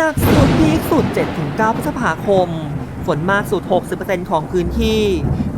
หนักสุดพีคสุด 7-9 พฤษภาคม ฝนมากสุด 60%ของพื้นที่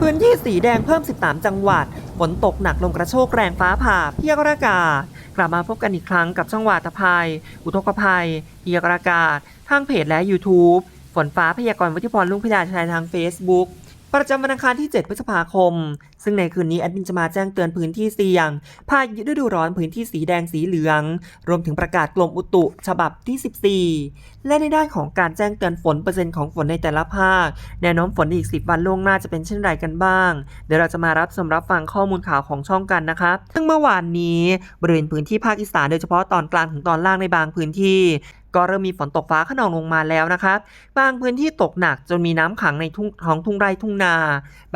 พื้นที่สีแดงเพิ่ม 13 จังหวัด ฝนตกหนักลมกระโชกแรงฟ้าผ่าเพียกอากาศ กลับมาพบกันอีกครั้งกับช่องวาตภัย อุทกภัยเพียกอากาศ ทางเพจและ YouTube ฝนฟ้าพยากรณ์วิทยพรลุงพิดาชัยทาง Facebook ประจำวันอังคารที่ 7 พฤษภาคม ซึ่งในคืนนี้แอดมินจะมาแจ้งเตือนพื้นที่เสี่ยงพายุฤดูร้อนพื้นที่สีแดงสีเหลือง รวมถึงประกาศกรมอุตุฉบับที่ 14 และในด้านของการแจ้งเตือนฝนเปอร์เซ็นต์ของฝนในแต่ละภาค แนวโน้มฝนอีก 10 วันล่วงหน้าจะเป็นเช่นไรกันบ้าง เดี๋ยวเราจะมารับชมรับฟังข้อมูลข่าวของช่องกันนะครับซึ่งเมื่อวานนี้บริเวณพื้นที่ภาคอีสานโดยเฉพาะตอนกลางถึงตอนล่างในบางพื้นที่ ก็เริ่มมีฝนตกฟ้าขนองลงมาแล้วนะครับ บางพื้นที่ตกหนักจนมีน้ำขังในทุ่งท้องทุ่งไร่ทุ่งนา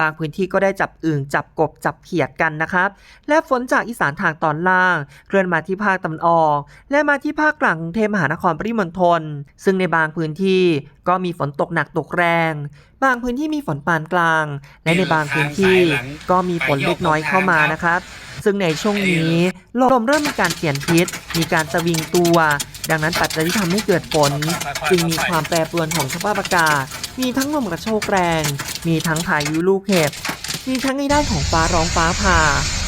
บางพื้นที่ก็ได้จับอึ่งจับกบจับเขียดกันนะครับ และฝนจากอีสานทางตอนล่าง เคลื่อนมาที่ภาคตะวันออก และมาที่ภาคกลางกรุงเทพมหานครปริมณฑล ซึ่งในบางพื้นที่ก็มีฝนตกหนักตกแรง บางพื้นที่มีฝนปานกลาง และในบางพื้นที่ก็มีฝนเล็กน้อยเข้ามานะครับ ซึ่งในช่วงนี้ลมเริ่มมีการเปลี่ยนทิศ มีการสวิงตัว ดังนั้นปัจจัยที่ทำให้เกิดฝนจึงมีความแปรปรวนของสภาพอากาศ มีทั้งลมกระโชกแรง มีทั้งพายุลูกเห็บ มีทั้งในด้านของฟ้าร้องฟ้าผ่า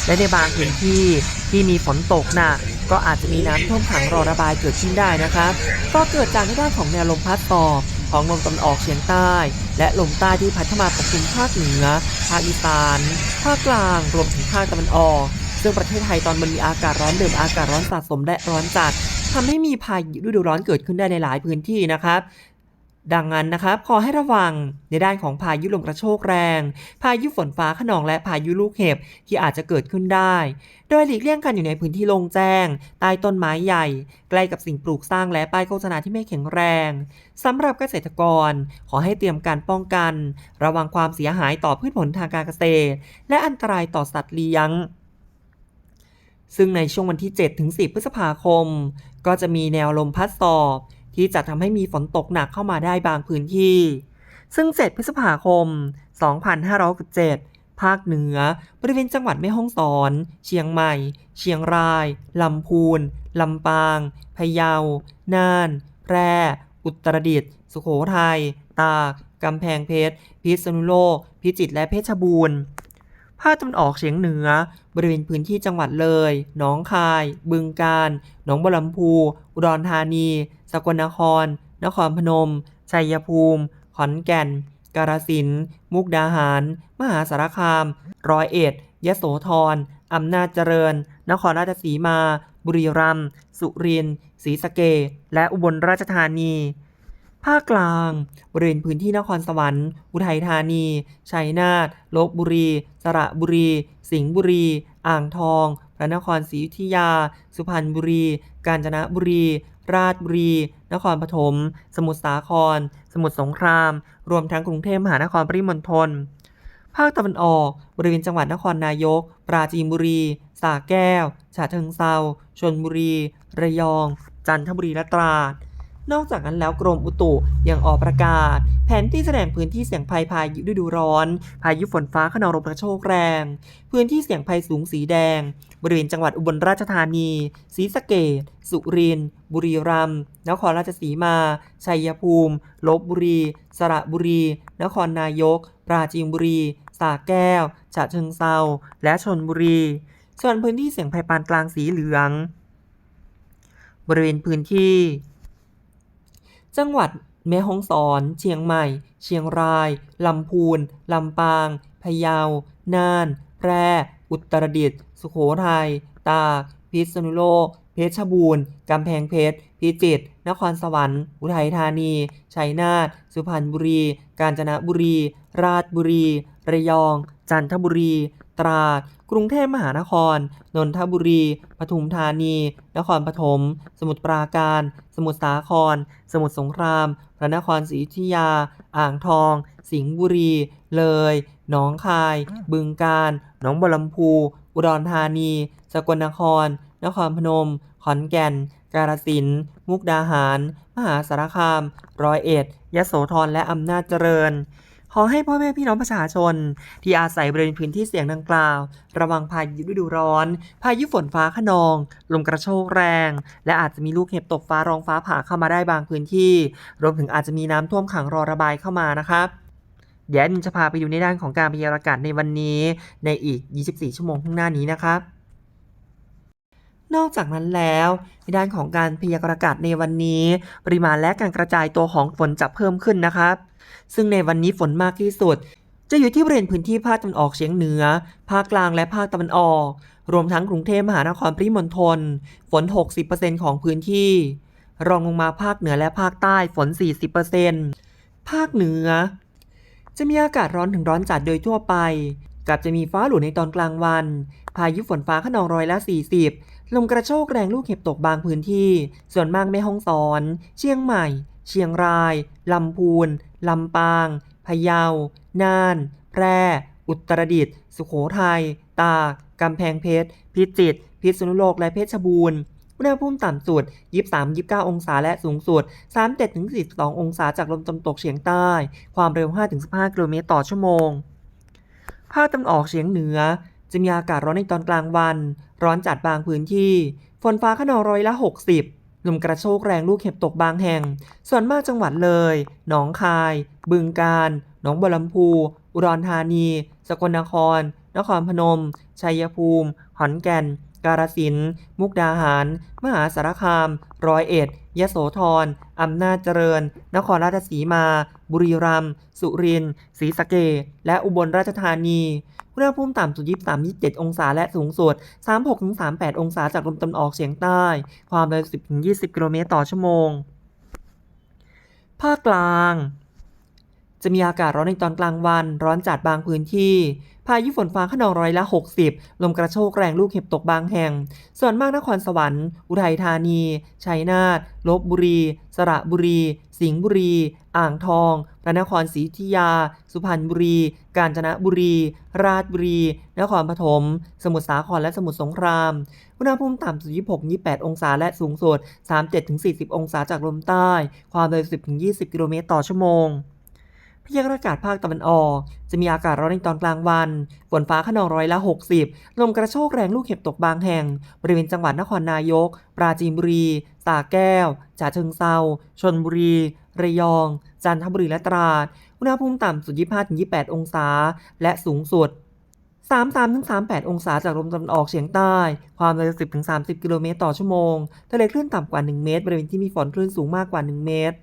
และในบางพื้นที่ที่มีฝนตกหนักก็อาจจะมีน้ำท่วมขังรอระบายเกิดขึ้นได้นะครับ ก็เกิดจากในด้านของแนวลมพัดสอบของลมตะวันออกเฉียงใต้ และลมใต้ที่พัดเข้ามาปกคลุมภาคเหนือ ภาคอีสาน ภาคกลาง รวมถึงภาคตะวันออก ซึ่งประเทศไทยตอนบนมีอากาศร้อนเดิมอากาศร้อนสะสมและร้อนจัด ทำให้มีพายุฤดูร้อนเกิดขึ้นได้ในหลายพื้นที่นะครับ ดังนั้นนะครับขอให้ระวังในด้านของพายุลมกระโชกแรง พายุฝนฟ้าขนองและพายุลูกเห็บที่อาจจะเกิดขึ้นได้ โดยหลีกเลี่ยงกันอยู่ในพื้นที่โล่งแจ้ง ใต้ต้นไม้ใหญ่ ใกล้กับสิ่งปลูกสร้างและป้ายโฆษณาที่ไม่แข็งแรงสำหรับเกษตรกร ขอให้เตรียมการป้องกัน ระวังความเสียหายต่อพืชผลทางการเกษตร และอันตรายต่อสัตว์เลี้ยง ซึ่งในช่วงวันที่ 7 ถึง 10 พฤษภาคม ก็จะมีแนวลมพัดสอบ ที่จะทำให้มีฝนตกหนักเข้ามาได้บางพื้นที่ ซึ่ง 7 พฤษภาคม 2567 ภาคเหนือ บริเวณจังหวัดแม่ฮ่องสอน เชียงใหม่ เชียงราย ลำพูน ลำปาง พะเยา น่าน แพร่ อุตรดิตถ์ สุโขทัย ตาก กำแพงเพชร พิษณุโลก พิจิตร และเพชรบูรณ์ ภาคตะวันออกเฉียงเหนือ บริเวณพื้นที่จังหวัดเลย หนองคาย บึงกาฬ หนองบัวลำพู อุดรธานี สกลนคร นครพนม ชัยภูมิ ขอนแก่น กาฬสินธุ์ มุกดาหาร มหาสารคาม ร้อยเอ็ด ยโสธร อำนาจเจริญ นครราชสีมา บุรีรัมย์ สุรินทร์ ศรีสะเกษและอุบลราชธานี ภาคกลาง บริเวณพื้นที่นครสวรรค์ อุทัยธานี ชัยนาท ลบบุรี สระบุรี สิงห์บุรี อ่างทอง พระนครศรีอยุธยา สุพรรณบุรี กาญจนบุรี ราชบุรี นครปฐม สมุทรสาคร สมุทรสงคราม รวมทั้งกรุงเทพมหานครปริมณฑล ภาคตะวันออก บริเวณจังหวัดนครนายก ปราจีนบุรี สระแก้ว ฉะเชิงเซาชลบุรี ระยอง จันทบุรี และตราด นอกจากนั้นแล้วกรมอุตุยังออกประกาศ แผนที่แสดงพื้นที่เสี่ยงภัยพายุฤดูร้อน พายุฝนฟ้าขนองลมกระโชกแรง พื้นที่เสี่ยงภัยสูงสีแดง บริเวณจังหวัดอุบลราชธานีศรีสะเกษสุรินทร์บุรีรัมย์นครราชสีมา ชัยภูมิลบบุรี สระบุรี นครนายก ปราจีนบุรีสระแก้วฉะเชิงเซาและชนบุรี ส่วนพื้นที่เสี่ยงภัยปานกลางสีเหลือง บริเวณพื้นที่ จังหวัดแม่ฮ่องสอน เชียงใหม่ เชียงราย ลำพูน ลำปาง พะเยา น่าน แพร่ อุตรดิตถ์ สุโขทัย ตาก พิษณุโลก เพชรบูรณ์ กำแพงเพชร พิจิตร นครสวรรค์ อุทัยธานี ชัยนาท สุพรรณบุรี กาญจนบุรี ราชบุรี ระยอง จันทบุรี ตราด กรุงเทพมหานคร นนทบุรี ปทุมธานี นครปฐม สมุทรปราการ สมุทรสาคร สมุทรสงคราม พระนครศรีอยุธยา อ่างทอง สิงห์บุรี เลย หนองคาย บึงกาฬ หนองบัวลำพู อุดรธานี สกลนคร นครพนม ขอนแก่น กาฬสินธุ์ มุกดาหาร มหาสารคาม ร้อยเอ็ด ยโสธร และอำนาจเจริญ ขอให้พ่อแม่พี่น้องประชาชน ที่อาศัยบริเวณพื้นที่เสี่ยงดังกล่าว ระวังพายุฤดูร้อน พายุฝนฟ้าขนอง ลมกระโชกแรง และอาจจะมีลูกเห็บตกฟ้าร้องฟ้าผ่าเข้ามาได้บางพื้นที่ รวมถึงอาจจะมีน้ำท่วมขังรอระบายเข้ามานะครับเดี๋ยวแอดมินจะพาไปดูในด้านของการพยากรณ์อากาศในวันนี้ ในอีก 24 ชั่วโมงข้างหน้านี้นะครับ นอกจากนั้นแล้วในด้านของการพยากรณ์อากาศในวันนี้ ปริมาณและการกระจายตัวของฝนจะเพิ่มขึ้นนะครับ ซึ่งในวันนี้ฝนมากที่สุด จะอยู่ที่บริเวณพื้นที่ภาคตะวันออกเฉียงเหนือ ภาคกลางและภาคตะวันออก รวมทั้งกรุงเทพมหานครปริมณฑลฝน 60%ของพื้นที่ รองลงมาภาคเหนือและภาคใต้ฝน 40%ภาคเหนือ จะมีอากาศร้อนถึงร้อนจัดโดยทั่วไป กับจะมีฟ้าหลุในตอนกลางวัน พายุฝนฟ้าขนองร้อยละ 40 ลมกระโชกแรงลูกเห็บตกบางพื้นที่ ส่วนมากแม่ฮ่องสอน เชียงใหม่ เชียงราย ลำพูน ลำปาง พะเยา น่าน แพร่ อุตรดิตถ์ สุโขทัย ตาก กำแพงเพชร พิจิตร พิษณุโลก และเพชรบูรณ์อุณหภูมิต่ำสุด 23-29 องศาและสูงสุด 37-42 องศาจากลมตะวันตกเฉียงใต้ ความเร็ว 5-15 กิโลเมตรต่อชั่วโมง ภาคตะวันออกเฉียงเหนือ จะมีอากาศร้อนในตอนกลางวัน ร้อนจัดบางพื้นที่ ฝนฟ้าขนองร้อยละ 60 ลมกระโชกแรงลูกเห็บตกบางแห่ง ส่วนมากจังหวัดเลย หนองคาย บึงกาฬ หนองบัวลำพู อุดรธานี สกลนคร นครพนม ชัยภูมิ ขอนแก่น กาฬสินธุ์ มุกดาหาร มหาสารคาม ร้อยเอ็ด ยโสธร อำนาจเจริญ นครราชสีมา บุรีรัมย์ สุรินทร์ ศรีสะเกษและอุบลราชธานี อุณหภูมิต่ำสุด 23-27 องศา และสูงสุด 36-38 องศาจากลมตะวันออกเฉียงใต้ ความเร็ว 10-20 กิโลเมตรต่อชั่วโมง ภาคกลาง จะมีอากาศร้อนในตอนกลางวัน ร้อนจัดบางพื้นที่ พายุฝนฟ้าขนองร้อยละ 60 ลมกระโชกแรงลูกเห็บตกบางแห่ง ส่วนมากนครสวรรค์ อุทัยธานี ชัยนาท ลบบุรี สระบุรี สิงห์บุรี อ่างทองพระนครศรีอยุธยา สุพรรณบุรี กาญจนบุรี ราชบุรี นครปฐม สมุทรสาคร และสมุทรสงคราม อุณหภูมิต่ำสุด 26-28 องศา และสูงสุด 37-40 องศาจากลมใต้ ความเร็ว 10-20 กิโลเมตรต่อชั่วโมง พยากรณ์อากาศภาคตะวันออก จะมีอากาศร้อนในตอนกลางวัน ฝนฟ้าขนองร้อยละ 60 ลมกระโชกแรงลูกเห็บตกบางแห่ง บริเวณจังหวัดนครนายก ปราจีนบุรีสระแก้วฉะเชิงเซาชนบุรี ระยอง จันทบุรีและตราด อุณหภูมิต่ำสุด 25-28 องศา และสูงสุด33-38 องศาจากลมตะวันออกเฉียงใต้ ความเร็ว 10-30 กิโลเมตรต่อชั่วโมง ทะเลคลื่นต่ำกว่า 1 เมตร บริเวณที่มีฝนคลื่นสูงมากกว่า 1 เมตร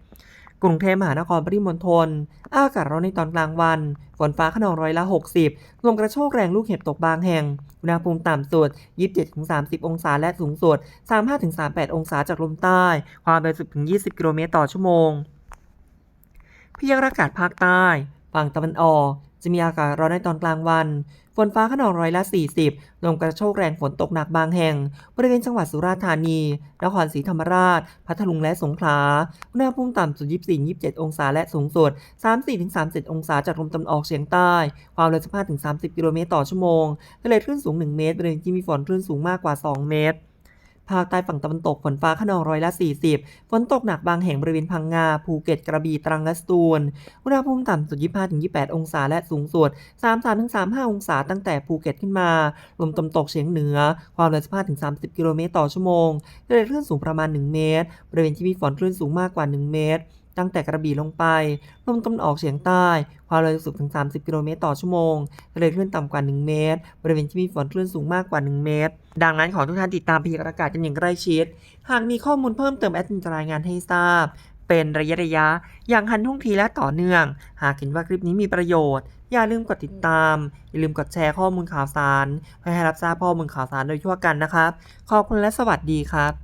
กรุงเทพมหานครปริมณฑลอากาศร้อนในตอนกลางวัน ฝนฟ้าขนองร้อยละ 60 ลมกระโชกแรงลูกเห็บตกบางแห่ง อุณหภูมิต่ำสุด 27-30 องศาและสูงสุด 35-38 องศาจากลมใต้ ความเร็วสุดถึง 20 กิโลเมตรต่อชั่วโมงพยากรณ์อากาศภาคใต้ ฝั่งตะวันออก จะมีอากาศร้อนในตอนกลางวัน ฝนฟ้าขนองร้อยละ 40 ลมกระโชกแรงฝนตกหนักบางแห่ง บริเวณจังหวัดสุราษฎร์ธานี นครศรีธรรมราช พัทลุงและสงขลา อุณหภูมิต่ำสุด 24-27 องศาและสูงสุด 34-37 องศาจากลมตะวันออกเฉียงใต้ ความเร็ว15-30 กิโลเมตรต่อชั่วโมงทะเลคลื่นสูง 1 เมตรบริเวณที่มีฝนคลื่นสูงมากกว่า 2 เมตร ภาคใต้ฝั่งตะวันตกฝนฟ้าขนองร้อยละ 40 ฝนตกหนักบางแห่งบริเวณพังงา ภูเก็ตกระบี่ตรังและสตูล อุณหภูมิต่ำสุด 25-28 องศาและสูงสุด 33-35 องศาตั้งแต่ภูเก็ตขึ้นมา ลมตะวันตกเฉียงเหนือ ความเร็ว 15-30 กิโลเมตรต่อชั่วโมงทะเลคลื่นสูงประมาณ 1 เมตร บริเวณที่มีฝนคลื่นสูงมากกว่า 1 เมตร ตั้งแต่กระบี่ลงไปลมตะวันออกเฉียงใต้ ความเร็วสูงถึง 30 กิโลเมตรต่อชั่วโมงทะเลคลื่นต่ำกว่า 1 เมตร บริเวณที่มีฝนคลื่นสูงมากกว่า 1 เมตร ดังนั้นขอทุกท่านติดตามพยากรณ์อากาศกันอย่างใกล้ชิด หากมีข้อมูลเพิ่มเติมแอดมินจะรายงานให้ทราบ เป็นระยะระยะ อย่างทันท่วงทีและต่อเนื่อง หากเห็นว่าคลิปนี้มีประโยชน์ อย่าลืมกดติดตาม อย่าลืมกดแชร์ข้อมูลข่าวสารเพื่อให้รับทราบข้อมูลข่าวสารโดยทั่วกันนะครับ ขอบคุณและสวัสดีครับ